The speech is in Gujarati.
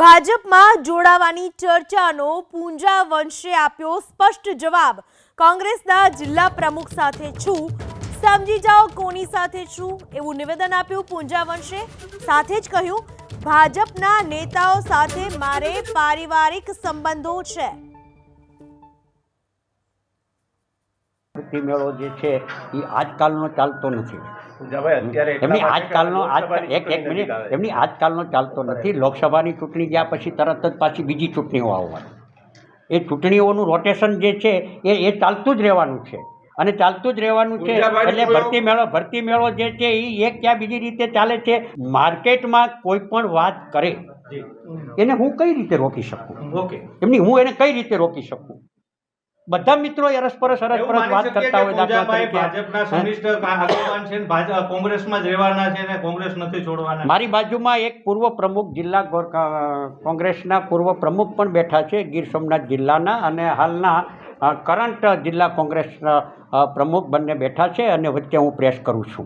ભાજપમાં જોડાવાની ચર્ચાનો પૂંજા વંશે આપ્યો સ્પષ્ટ જવાબ. કોંગ્રેસના જિલ્લા પ્રમુખ સાથે છું. સમજી જાઓ કોની સાથે છું. એવું નિવેદન આપ્યું પૂંજા વંશે સાથે જ કહ્યું, ભાજપના નેતાઓ સાથે મારે પારિવારિક સંબંધો છે. વૃત્તિ મેળો જે છે એ આજકાલનો ચાલતો નથી. એમની આજકાલનો એક મિનિટ. એમની આજકાલનો ચાલતો નથી. લોકસભાની ચૂંટણી ગયા પછી તરત જ પાછી બીજી ચૂંટણીઓ આવવાની. એ ચૂંટણીઓનું રોટેશન જે છે એ એ ચાલતું જ રહેવાનું છે. અને ચાલતું જ રહેવાનું છે એટલે ભરતી મેળો ભરતી મેળો જે છે એ એક ક્યાં બીજી રીતે ચાલે છે? માર્કેટમાં કોઈ પણ વાત કરે એને હું કઈ રીતે રોકી શકું? એમની હું એને કઈ રીતે રોકી શકું? બધા મિત્રો અરસપરસ અરસપરસ વાત કરતા હોય ભાજપના કોંગ્રેસમાં જ રહેવાના છે ને કોંગ્રેસ નથી છોડવાના. મારી બાજુમાં એક પૂર્વ પ્રમુખ જિલ્લા કોંગ્રેસના પૂર્વ પ્રમુખ પણ બેઠા છે ગીર સોમનાથ જિલ્લાના અને હાલના કરંટ જિલ્લા કોંગ્રેસ પ્રમુખ બંને બેઠા છે અને વચ્ચે હું પ્રેસ કરું છું.